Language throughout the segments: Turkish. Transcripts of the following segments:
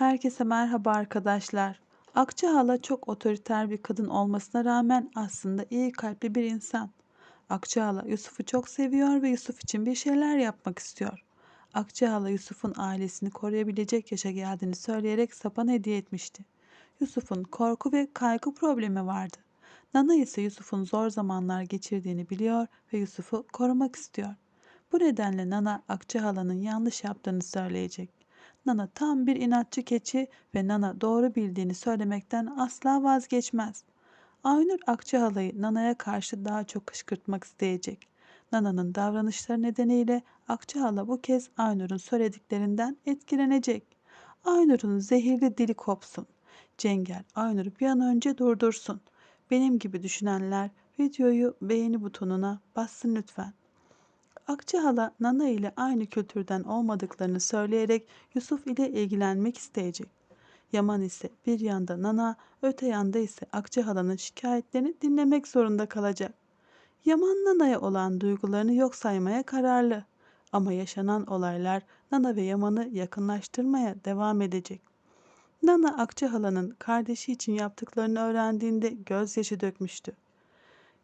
Herkese merhaba arkadaşlar. Akça hala çok otoriter bir kadın olmasına rağmen aslında iyi kalpli bir insan. Akça hala Yusuf'u çok seviyor ve Yusuf için bir şeyler yapmak istiyor. Akça hala Yusuf'un ailesini koruyabilecek yaşa geldiğini söyleyerek sapan hediye etmişti. Yusuf'un korku ve kaygı problemi vardı. Nana ise Yusuf'un zor zamanlar geçirdiğini biliyor ve Yusuf'u korumak istiyor. Bu nedenle Nana Akça halanın yanlış yaptığını söyleyecek. Nana tam bir inatçı keçi ve Nana doğru bildiğini söylemekten asla vazgeçmez. Aynur Akçı halayı Nana'ya karşı daha çok kışkırtmak isteyecek. Nana'nın davranışları nedeniyle Akçı hala bu kez Aynur'un söylediklerinden etkilenecek. Aynur'un zehirli dili kopsun. Cenger Aynur'u bir an önce durdursun. Benim gibi düşünenler videoyu beğeni butonuna bassın lütfen. Akçı hala Nana ile aynı kültürden olmadıklarını söyleyerek Yusuf ile ilgilenmek isteyecek. Yaman ise bir yanda Nana, öte yanda ise Akçı halanın şikayetlerini dinlemek zorunda kalacak. Yaman Nana'ya olan duygularını yok saymaya kararlı. Ama yaşanan olaylar Nana ve Yaman'ı yakınlaştırmaya devam edecek. Nana Akçı halanın kardeşi için yaptıklarını öğrendiğinde gözyaşı dökmüştü.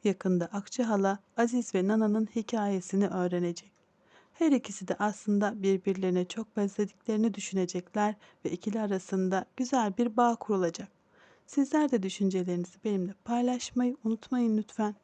Yakında Akçı hala Aziz ve Nana'nın hikayesini öğrenecek. Her ikisi de aslında birbirlerine çok benzediklerini düşünecekler ve ikili arasında güzel bir bağ kurulacak. Sizler de düşüncelerinizi benimle paylaşmayı unutmayın lütfen.